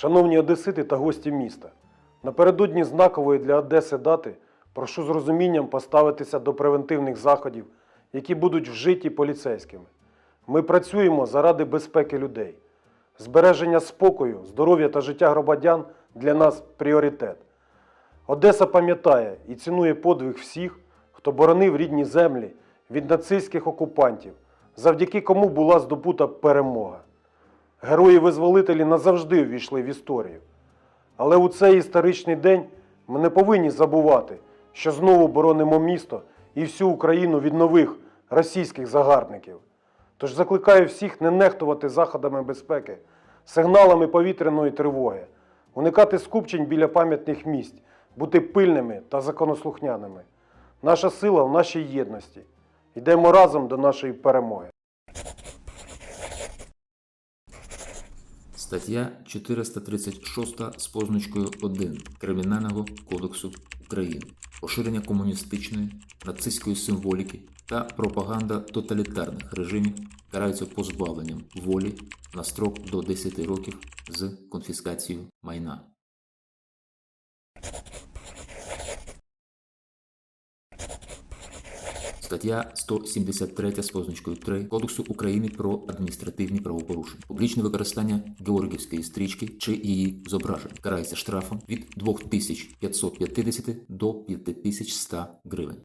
Шановні одесити та гості міста, напередодні знакової для Одеси дати прошу з розумінням поставитися до превентивних заходів, які будуть вжиті поліцейськими. Ми працюємо заради безпеки людей. Збереження спокою, здоров'я та життя громадян для нас пріоритет. Одеса пам'ятає і цінує подвиг всіх, хто боронив рідні землі від нацистських окупантів, завдяки кому була здобута перемога. Герої-визволителі назавжди увійшли в історію. Але у цей історичний день ми не повинні забувати, що знову боронимо місто і всю Україну від нових російських загарбників. Тож закликаю всіх не нехтувати заходами безпеки, сигналами повітряної тривоги, уникати скупчень біля пам'ятних місць, бути пильними та законослухняними. Наша сила в нашій єдності. Йдемо разом до нашої перемоги. Стаття 436 з позначкою 1 Кримінального кодексу України. Поширення комуністичної, нацистської символіки та пропаганда тоталітарних режимів караються позбавленням волі на строк до 10 років з конфіскацією майна. Стаття 173 з позначкою 3 Кодексу України про адміністративні правопорушення. Публічне використання георгівської стрічки чи її зображень карається штрафом від 2550 до 5100 гривень.